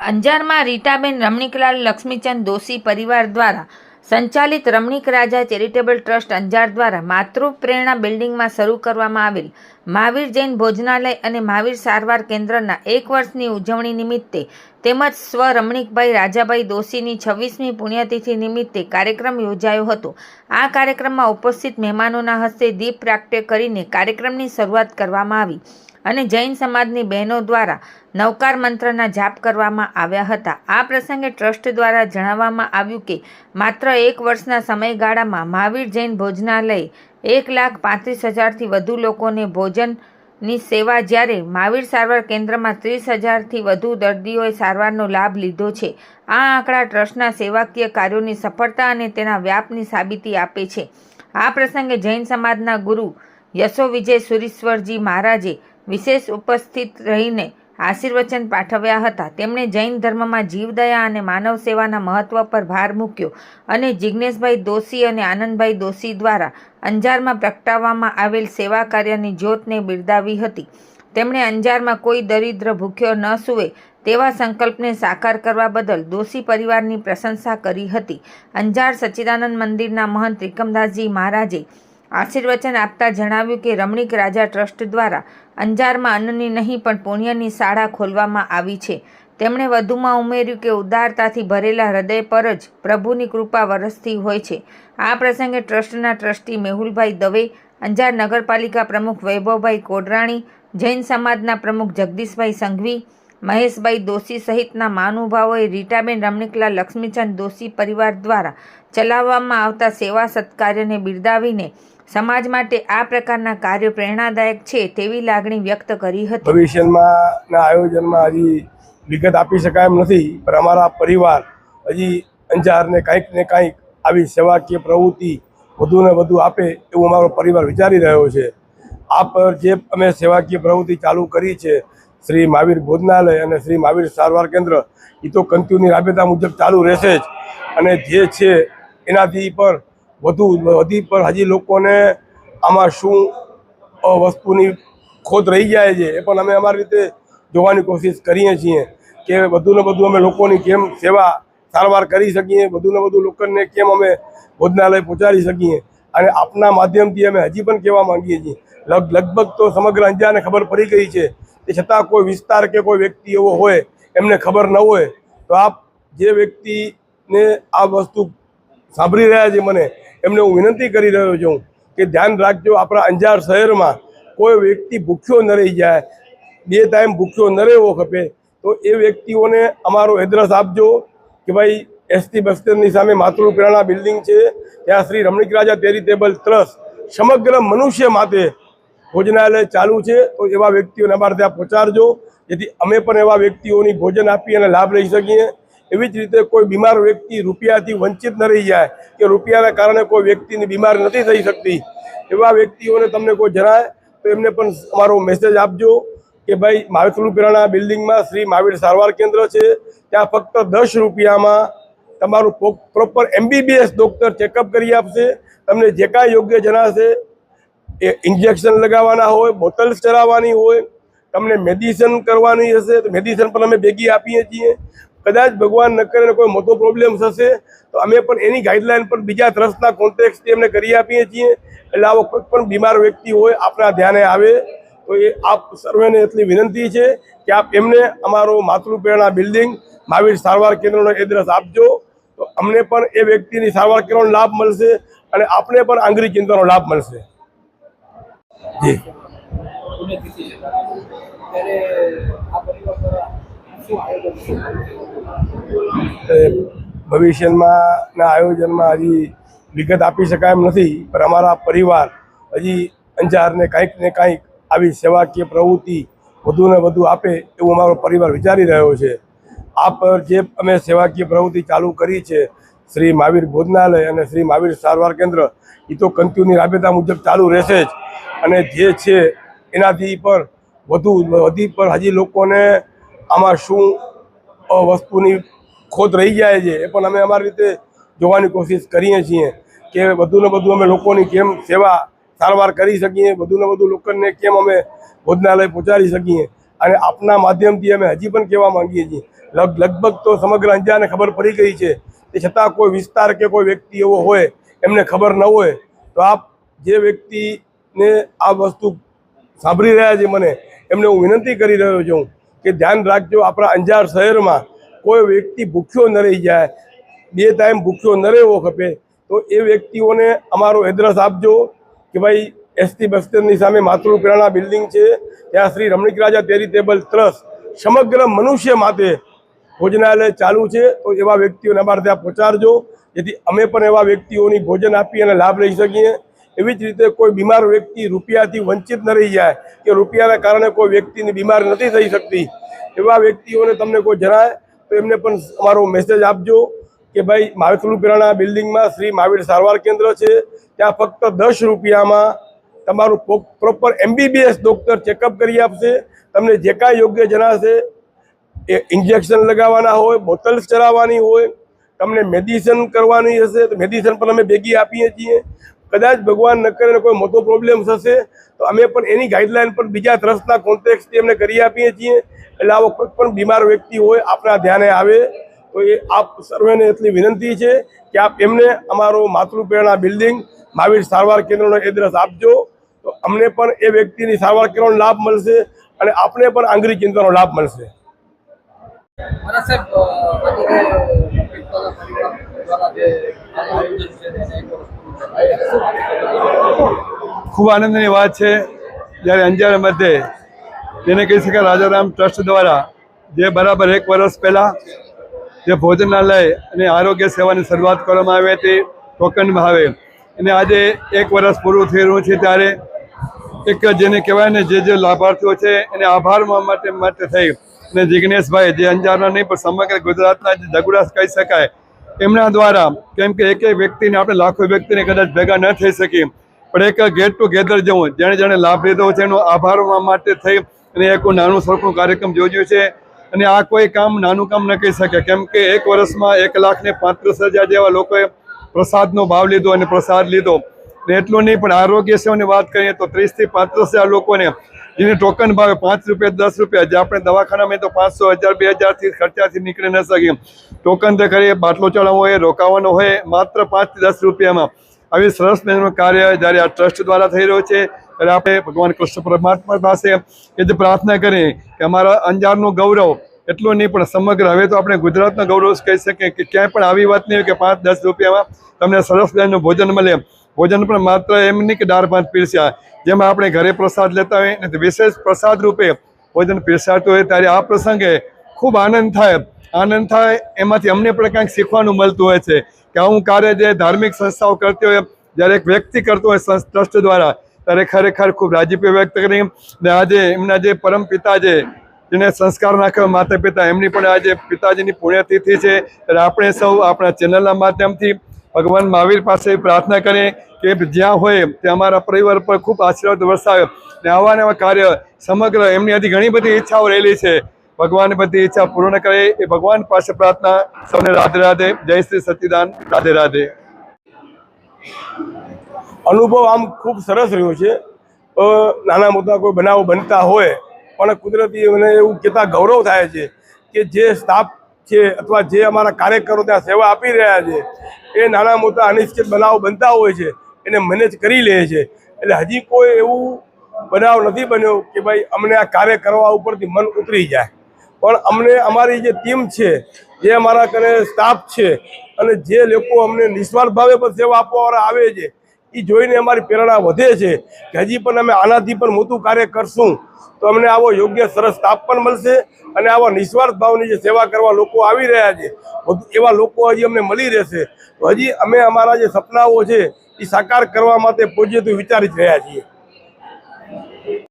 અંજારમાં રીટાબેન રમણીકલાલ લક્ષ્મીચંદ દોશી પરિવાર દ્વારા સંચાલિત રમણીક રાજા ચેરિટેબલ ટ્રસ્ટ અંજાર દ્વારા માતૃપ્રેરણા બિલ્ડિંગમાં શરૂ કરવામાં આવેલ મહાવીર જૈન ભોજનાલય અને મહાવીર સારવાર કેન્દ્રના એક વર્ષની ઉજવણી નિમિત્તે તેમજ સ્વ રમણીકભાઈ રાજાભાઈ દોશીની છવ્વીસમી પુણ્યતિથિ નિમિત્તે કાર્યક્રમ યોજાયો હતો. આ કાર્યક્રમમાં ઉપસ્થિત મહેમાનોના હસ્તે દીપ પ્રાગટ્ય કરીને કાર્યક્રમની શરૂઆત કરવામાં આવી. અને જૈન સમાજની બહેનો દ્વારા નવકાર મંત્રના જાપ કરવામાં આવ્યા હતા. આ પ્રસંગે ટ્રસ્ટ દ્વારા જણાવવામાં આવ્યું કે, માત્ર એક વર્ષના સમયગાળામાં મહાવીર જૈન ભોજનાલયે એક લાખ પાંત્રીસ હજારથી વધુ લોકોને ભોજનની સેવા જ્યારે મહાવીર સારવાર કેન્દ્રમાં ત્રીસ હજારથી વધુ દર્દીઓએ સારવારનો લાભ લીધો છે. આ આંકડા ટ્રસ્ટના સેવાકીય કાર્યોની સફળતા અને તેના વ્યાપની સાબિતી આપે છે. આ પ્રસંગે જૈન સમાજના ગુરુ યશો વિજય સુરીશ્વરજી મહારાજે વિશેષ ઉપસ્થિત રહીને આશીર્વચન પાઠવ્યા હતા. તેમણે જૈન ધર્મમાં જીવદયા અને માનવ સેવાના મહત્વ પર ભાર મૂક્યો અને જિજ્ઞેશભાઈ દોશી અને આનંદભાઈ દોશી દ્વારા અંજારમાં પ્રગટાવવામાં આવેલ સેવા કાર્યની જ્યોતને બિરદાવી હતી. તેમણે અંજારમાં કોઈ દરિદ્ર ભૂખ્યો ન સૂવે તેવા સંકલ્પને સાકાર કરવા બદલ દોશી પરિવારની પ્રશંસા કરી હતી. અંજાર સચ્ચિદાનંદ મંદિરના મહંત ત્રિકમદાસજી મહારાજે આશીર્વચન આપતા જણાવ્યું કે રમણીક રાજા ટ્રસ્ટ દ્વારા અંજારમાં અન્નની નહીં પણ પુણ્યની શાળા ખોલવામાં આવી છે. તેમણે વધુમાં ઉમેર્યું કે ઉદારતાથી ભરેલા હૃદય પર જ પ્રભુની કૃપા વરસતી હોય છે. આ પ્રસંગે ટ્રસ્ટના ટ્રસ્ટી મેહુલભાઈ દવે, અંજાર નગરપાલિકા પ્રમુખ વૈભવભાઈ કોડરાણી, જૈન સમાજના પ્રમુખ જગદીશભાઈ સંઘવી, મહેશભાઈ દોશી સહિતના મહાનુભાવોએ રીટાબેન રમણીકલા લક્ષ્મીચંદ દોશી પરિવાર દ્વારા ચલાવવામાં આવતા સેવા સત્કાર્યને બિરદાવીને સમાજ માટે આ પ્રકારના કાર્યો પ્રેરણાદાયક છે તેવી લાગણી વ્યક્ત કરી હતી. ભવિષ્યમાં આયોજનમાં હજી વિગત આપી શકાય એમ નથી, પણ અમારા પરિવાર હજી અંજારને કાંઈક ને કાંઈક આવી સેવાકીય પ્રવૃત્તિ વધુ ને વધુ આપે એવું અમારો પરિવાર વિચારી રહ્યો છે. આ પર જે અમે સેવાકીય પ્રવૃત્તિ ચાલુ કરી છે, શ્રી મહાવીર ભોજનાલય અને શ્રી મહાવીર સારવાર કેન્દ્ર એ તો કંત્યુની રાબેતા મુજબ ચાલુ રહેશે જ. અને જે છે, એનાથી પર વધુ વધી પણ હજી લોકોને આમાં શું વસ્તુની ખોદ રહી જાય છે, એ પણ અમે અમારી રીતે જોવાની કોશિશ કરીએ છીએ કે વધુ ને વધુ અમે લોકોની કેમ સેવા સારવાર કરી શકીએ, વધુ ને વધુ લોકોને કેમ અમે ભોજનાલય પહોંચાડી શકીએ અને આપના માધ્યમથી અમે હજી પણ કહેવા માંગીએ છીએ. લગભગ તો સમગ્ર અંજારને ખબર પડી ગઈ છે તે છતાં કોઈ વિસ્તાર કે કોઈ વ્યક્તિ એવો હોય, એમને ખબર ન હોય, તો આપ જે વ્યક્તિને આ વસ્તુ સાંભળી રહ્યા છે મને એમને હું વિનંતી કરી રહ્યો છું કે ધ્યાન રાખજો આપણા અંજાર શહેરમાં કોઈ વ્યક્તિ ભૂખ્યો ન રહી જાય, બે ટાઈમ ભૂખ્યો ન રહેવો ખપે, તો એ વ્યક્તિઓને અમારો એડ્રેસ આપજો કે ભાઈ એસટી બસ સ્ટેન્ડની સામે માતૃ પ્રેરણા બિલ્ડિંગ છે, ત્યાં શ્રી રમણીક રાજા ચેરિટેબલ ટ્રસ્ટ સમગ્ર મનુષ્ય માટે ભોજનાલય ચાલુ છે, તો એવા વ્યક્તિઓને અમારે ત્યાં પહોંચાડજો, જેથી અમે પણ એવા વ્યક્તિઓની ભોજન આપી અને લાભ લઈ શકીએ. એવી જ રીતે કોઈ બીમાર વ્યક્તિ રૂપિયાથી વંચિત ન રહી જાય કે રૂપિયાના કારણે કોઈ વ્યક્તિની બીમાર નથી થઈ શકતી, એવા વ્યક્તિઓને તમને કોઈ જણાય તો એમને પણ અમારો મેસેજ આપજો કે ભાઈ મારુતિ પિરાણા બિલ્ડિંગમાં શ્રી મહાવીર સારવાર કેન્દ્ર છે. ત્યાં ફક્ત દસ રૂપિયામાં તમારું પ્રોપર એમબીબીએસ ડૉક્ટર ચેકઅપ કરી આપશે. તમને જે કાંઈ યોગ્ય જણાશે, એ ઇન્જેક્શન લગાવવાના હોય બોટલ્સ ચડાવવાની હોય, તમને મેડિસિન કરવાની હશે, તો મેડિસિન પણ અમે ભેગી આપીએ છીએ. કદાચ ભગવાન ન કરે કોઈ મોટો પ્રોબ્લેમ થશે, તો અમે પણ એની ગાઈડલાઈન પર બીજા ટ્રસ્ટના કોન્ટેક્ટથી અમને કરી આપીએ છીએ. એટલે આવો કોઈ પણ બીમાર વ્યક્તિ હોય, આપણા ધ્યાને આવે. તો એ આપ સર્વેને એટલી વિનંતી છે કે આપ એમને અમારો માતૃપ્રેરણા બિલ્ડિંગ મહાવીર સારવાર કેન્દ્રનો એડ્રેસ આપજો. તો અમને પણ એ વ્યક્તિની સારવાર કેન્દ્રનો લાભ મળશે અને આપણે પણ આંગળી ચિંતાનો લાભ મળશે. જી પુણ્યતિથિ છે ત્યારે આ પરિવાર દ્વારા શું આયોજન છે એ ભવિષ્યમાં આયોજનમાં હજી વિગત આપી શકાય એમ નથી, પણ અમારા પરિવાર હજી અંજારને કાંઈક ને કાંઈક આવી સેવાકીય પ્રવૃત્તિ વધુ ને વધુ આપે એવું અમારો પરિવાર વિચારી રહ્યો છે. આ પર જે અમે સેવાકીય પ્રવૃત્તિ ચાલુ કરી છે, શ્રી મહાવીર ભોજનાલય અને શ્રી મહાવીર સારવાર કેન્દ્ર એ તો કંતિયુની રાબેતા મુજબ ચાલુ રહેશે જ. અને જે છે, એનાથી પર વધુ, વધી પર હજી લોકોને આમાં શું વસ્તુની ખોટ રહી જાય છે, એ પણ અમે અમારી રીતે જોવાની કોશિશ કરીએ છીએ કે બધું ને વધુ અમે લોકોની કેમ સેવા સારવાર કરી શકીએ વધુ ને બધું લોકોને કેમ અમે ભોજનાલય પહોંચાડી શકીએ અને આપના માધ્યમથી અમે હજી પણ કહેવા માંગીએ છીએ. લગભગ તો સમગ્ર અંજારને ખબર પડી ગઈ છે તે છતાં કોઈ વિસ્તાર કે કોઈ વ્યક્તિ એવો હોય, એમને ખબર ન હોય, તો આપ જે વ્યક્તિને આ વસ્તુ સાંભળી રહ્યા છે મને, એમને હું વિનંતી કરી રહ્યો છું કે ધ્યાન રાખજો, આપણા અંજાર શહેરમાં કોઈ વ્યક્તિ ભૂખ્યો ન રહી જાય, બે ટાઈમ ભૂખ્યો ન રહેવો ખપે, તો એ વ્યક્તિઓને અમારો એડ્રેસ આપજો કે ભાઈ, એસટી બસ સ્ટેન્ડની સામે માતૃ પ્રેરણા બિલ્ડિંગ છે, ત્યાં શ્રી રમણીક રાજા ચેરિટેબલ ટ્રસ્ટ સમગ્ર મનુષ્ય માટે ભોજનાલય ચાલુ છે, તો એવા વ્યક્તિઓને અમારે ત્યાં પહોંચાડજો, જેથી અમે પણ એવા વ્યક્તિઓની ભોજન આપી અને લાભ લઈ શકીએ. એવી જ રીતે કોઈ બીમાર વ્યક્તિ રૂપિયાથી વંચિત ન રહી જાય કે રૂપિયાના કારણે કોઈ વ્યક્તિની બીમાર નથી થઈ શકતી, એવા વ્યક્તિઓને તમને કોઈ જણાય તો એમને પણ અમારો મેસેજ આપજો કે ભાઈ મારુતિ પ્રેરણા બિલ્ડિંગમાં શ્રી મહાવીર સારવાર કેન્દ્ર છે, ત્યાં ફક્ત દસ રૂપિયામાં તમારું પ્રોપર એમબીબીએસ ડૉક્ટર ચેકઅપ કરી આપશે, તમને જે કાંઈ યોગ્ય જણાશે એ ઇન્જેક્શન લગાવવાના હોય બોટલ્સ ચલાવવાની હોય, તમને મેડિસિન કરવાની હશે, તો મેડિસિન પણ અમે ભેગી આપીએ છીએ. કદાચ ભગવાન ન કરે કોઈ મોટો પ્રોબ્લેમ થશે, તો અમે પણ એની ગાઈડલાઈન પર બીજા ટ્રસ્ટના કોન્ટેક્ટથી અમને કરી આપીએ છીએ. એટલે આવો કોઈ પણ બીમાર વ્યક્તિ હોય આપણા ધ્યાને આવે, તો એ આપ સર્વેને એટલી વિનંતી છે કે આપ એમને અમારો માતૃપ્રેરણા બિલ્ડિંગ મહાવીર સારવાર કેન્દ્રનો એડ્રેસ આપજો. તો અમને પણ એ વ્યક્તિની સારવાર કરવાનો લાભ મળશે અને આપણે પણ આંગળી ચિંતાનો લાભ મળશે. સાહેબ ખૂબ આનંદની વાત છે. જ્યારે અંજાર મધ્યે જેને કહી શકાય રાજારામ ટ્રસ્ટ દ્વારા જે બરાબર એક વર્ષ પહેલાં જે ભોજનાલય અને આરોગ્ય સેવાની શરૂઆત કરવામાં આવી હતી ટોકન ભાવે અને આજે એક વર્ષ પૂરું થઈ રહ્યું છે ત્યારે એક જેને કહેવાય ને જે જે લાભાર્થીઓ છે એને આભાર માટે માટે થઈ. અને જિજ્ઞેશભાઈ જે અંજારના નહીં પણ સમગ્ર ગુજરાતના જે જગુડાસ કહી શકાય એમના દ્વારા કેમ કે એક વ્યક્તિને આપણે લાખો વ્યક્તિને કદાચ ભેગા ન થઈ શકીએ. પણ એક ગેટ ટુગેધર જવું જેણે જેણે લાભ લીધો છે, એનો આભાર માટે થઈ અને એક નાનું સરખું કાર્યક્રમ યોજ્યું છે. અને આ કોઈ કામ નાનું કામ ન કહી શકે, કેમ કે એક વર્ષમાં એક લાખ ને પાંત્રીસ હજાર જેવા લોકોએ પ્રસાદનો ભાવ લીધો અને પ્રસાદ લીધો. એટલું નહીં, પણ આરોગ્ય સેવાની વાત કરીએ તો ત્રીસથી પાંત્રીસ હજાર લોકોને જેને ટોકન ભાવે પાંચ રૂપિયા, દસ રૂપિયા, જે આપણે દવાખાનામાં તો પાંચસો હજાર, બે હજારથી ખર્ચાથી નીકળી ન શકીએ. ટોકન તો કરીએ બાટલો ચડાવવો હોય, રોકાવાનો હોય, માત્ર પાંચથી દસ રૂપિયામાં. આવી સરસ મજાનું કાર્ય જ્યારે આ ટ્રસ્ટ દ્વારા થઈ રહ્યું છે, ત્યારે આપણે ભગવાન કૃષ્ણ પરમાત્મા પાસે એ જ પ્રાર્થના કરીએ કે અમારા અંજારનું ગૌરવ એટલું નહીં, પણ સમગ્ર હવે તો આપણે ગુજરાતનું ગૌરવ કહી શકીએ કે ક્યાંય પણ આવી વાત નહીં કે પાંચ દસ રૂપિયામાં તમને સરસ મજાનું ભોજન મળે. ભોજન પણ માત્ર એમ નહીં કે દાળ ભાત પીરસ્યા. જેમાં આપણે ઘરે પ્રસાદ લેતા હોય અને વિશેષ પ્રસાદ રૂપે ભોજન પીરસાતું હોય ત્યારે આ પ્રસંગે ખૂબ આનંદ થાય. આનંદ થાય એમાંથી અમને પણ કંઈક શીખવાનું મળતું હોય છે કે હું કાર્ય જે ધાર્મિક સંસ્થાઓ કરતી હોય, જ્યારે એક વ્યક્તિ કરતો હોય ટ્રસ્ટ દ્વારા, ત્યારે ખરેખર ખૂબ રાજીપો વ્યક્ત કરી. ને આજે એમના જે પરમ પિતા છે, જેને સંસ્કાર નાખ્યો માતા પિતા, એમની પણ આજે પિતાજીની પુણ્યતિથિ છે. ત્યારે આપણે સૌ આપણા ચેનલના માધ્યમથી ભગવાન મહાવીર પાસે પ્રાર્થના કરીએ કે જ્યાં હોય ત્યાં અમારા પરિવાર પર ખૂબ આશીર્વાદ વરસાવે. ને આવા નવા કાર્ય સમગ્ર એમની હજી ઘણી બધી ઈચ્છાઓ રહેલી છે. ભગવાન બધી ઈચ્છા પૂર્ણ કરે. એ ભગવાન પાસે પ્રાર્થના સૌને રાધે રાધે. જય શ્રી સચ્ચિદાન રાધે રાધે. અનુભવ આમ ખૂબ સરસ રહ્યો છે. નાના મોટા કોઈ બનાવો બનતા હોય, પણ કુદરતી મને એવું કહેતા ગૌરવ થાય છે કે જે સ્ટાફ છે અથવા જે અમારા કાર્યકરો ત્યાં સેવા આપી રહ્યા છે, એ નાના મોટા અનિશ્ચિત બનાવો બનતા હોય છે. એને મેનેજ કરી લે છે. એટલે હજી કોઈ એવું બનાવ નથી બન્યો કે ભાઈ અમને આ કાર્ય કરવા ઉપરથી મન ઉતરી જાય. પણ અમને અમારી જે ટીમ છે, જે અમારા કને સ્ટાફ છે અને જે લોકો અમને નિસ્વાર્થ ભાવે પણ સેવા આપવાવાળા આવે છે એ જોઈને અમારી પ્રેરણા વધે છે કે હજી પણ અમે આનાથી પણ મોટું કાર્ય કરશું તો અમને આવો યોગ્ય સરસ સ્ટાફ પણ મળશે અને આવા નિસ્વાર્થ ભાવની જે સેવા કરવા લોકો આવી રહ્યા છે, એવા લોકો હજી અમને મળી રહેશે. હજી અમે અમારા જે સપનાઓ છે એ સાકાર કરવા માટે પોઝિટિવ વિચારી જ રહ્યા છીએ.